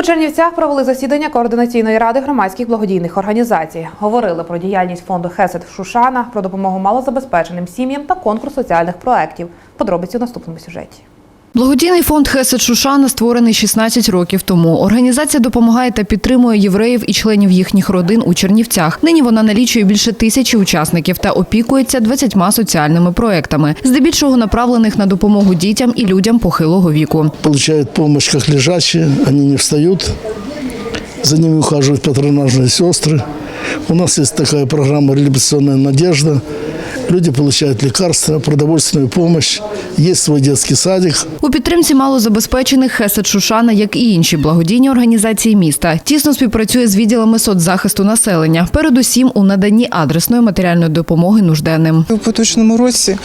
У Чернівцях провели засідання координаційної ради громадських благодійних організацій. Говорили про діяльність фонду Хесет Шушана, про допомогу малозабезпеченим сім'ям та конкурс соціальних проєктів. Подробиці у наступному сюжеті. Благодійний фонд Хесед Шушана створений 16 років тому. Організація допомагає та підтримує євреїв і членів їхніх родин у Чернівцях. Нині вона налічує більше тисячі учасників та опікується 20 соціальними проектами, здебільшого направлених на допомогу дітям і людям похилого віку. получают помощь как лежачие, они не встают, за ними ухаживают патронажные сестры. У нас есть такая программа «Реабилитационная надежда». Люди получают лекарства, продовольственную помощь, есть свой детский садик. У підтримці малозабезпечених Хесед Шушана, як і інші благодійні організації міста, тісно співпрацює з відділами соцзахисту населення, передусім у наданні адресної матеріальної допомоги нужденним. У поточному році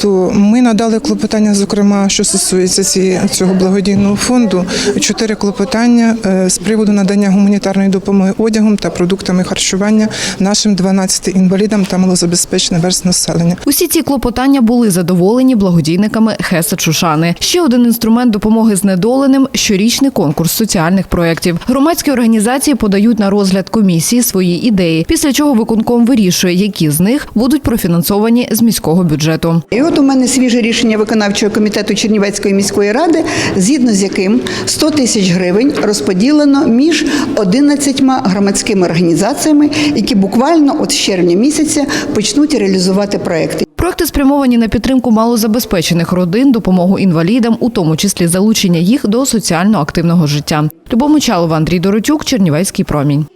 то ми надали клопотання, зокрема, що стосується цієї цього благодійного фонду, чотири клопотання е, з приводу надання гуманітарної допомоги одягом та продуктами харчування нашим 12 інвалідам та малозабезпеченим верст населення. Усі ці клопотання були задоволені благодійниками Хесед Шушани. Ще один інструмент допомоги знедоленим – щорічний конкурс соціальних проєктів. Громадські організації подають на розгляд комісії свої ідеї, після чого виконком вирішує, які з них будуть профінансовані з міського бюджету. І от у мене свіже рішення виконавчого комітету Чернівецької міської ради, згідно з яким 100 тисяч гривень розподілено між 11 громадськими організаціями, які буквально от з червня місяця почнуть реалізувати проекти. Проекти спрямовані на підтримку малозабезпечених родин, допомогу інвалідам, у тому числі залучення їх до соціально активного життя. Любов Мочалова, Андрій Доротюк, Чернівецький промінь.